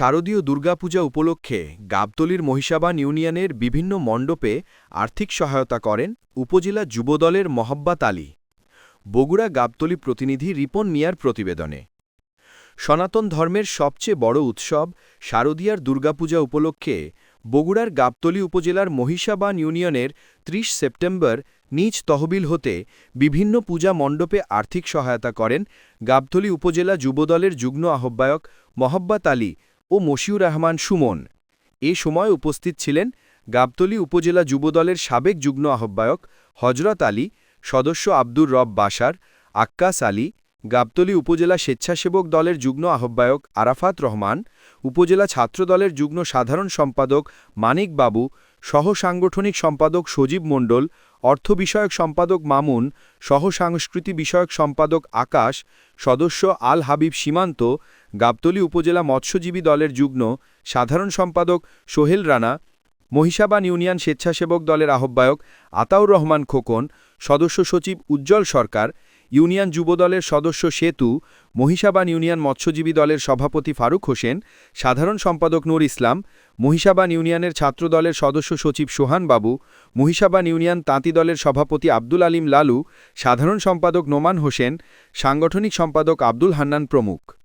শারদীয় দুর্গাপূজা উপলক্ষে গাবতলির মহিষাবান ইউনিয়নের বিভিন্ন মণ্ডপে আর্থিক সহায়তা করেন উপজেলা যুবদলের মহব্বাত আলী। বগুড়া গাবতলি প্রতিনিধি রিপন মিয়ার প্রতিবেদনে। সনাতন ধর্মের সবচেয়ে বড় উৎসব শারদীয়ার দুর্গাপূজা উপলক্ষে বগুড়ার গাবতলী উপজেলার মহিষাবান ইউনিয়নের ৩০ সেপ্টেম্বর নিজ তহবিল হতে বিভিন্ন পূজা মণ্ডপে আর্থিক সহায়তা করেন গাবতলী উপজেলা যুবদলের যুগ্ম আহ্বায়ক মহব্বাত আলী ও মশিউর রহমান সুমন। এ সময় উপস্থিত ছিলেন গাবতলী উপজেলা যুবদলের সাবেক যুগ্ম আহ্বায়ক হজরত আলী, সদস্য আব্দুর রব বাসার আক্কাস আলী, গাবতলী উপজেলা স্বেচ্ছাসেবক দলের যুগ্ম আহ্বায়ক আরাফাত রহমান, উপজেলা ছাত্রদলের যুগ্ম সাধারণ সম্পাদক মানিক বাবু, সহ সাংগঠনিক সম্পাদক সজীব মণ্ডল, অর্থ বিষয়ক সম্পাদক মামুন, সহ সাংস্কৃতি বিষয়ক সম্পাদক আকাশ, সদস্য আল হাবিব সীমান্ত গাবতলী উপজেলা মৎস্যজীবী দলের যুগ্ম সাধারণ সম্পাদক সোহেল রানা, মহিষাবান ইউনিয়ন স্বেচ্ছাসেবক দলের আহ্বায়ক আতাউর রহমান খোকন, সদস্য সচিব উজ্জ্বল সরকার, ইউনিয়ন যুবদলের সদস্য সেতু, মহিষাবান ইউনিয়ন মৎস্যজীবী দলের সভাপতি ফারুক হোসেন, সাধারণ সম্পাদক নূর ইসলাম, মহিষাবান ইউনিয়নের ছাত্রদলের সদস্য সচিব সোহান বাবু, মহিষাবান ইউনিয়ন তাঁতি দলের সভাপতি আব্দুল আলিম লালু, সাধারণ সম্পাদক নোমান হোসেন, সাংগঠনিক সম্পাদক আব্দুল হান্নান প্রমুখ।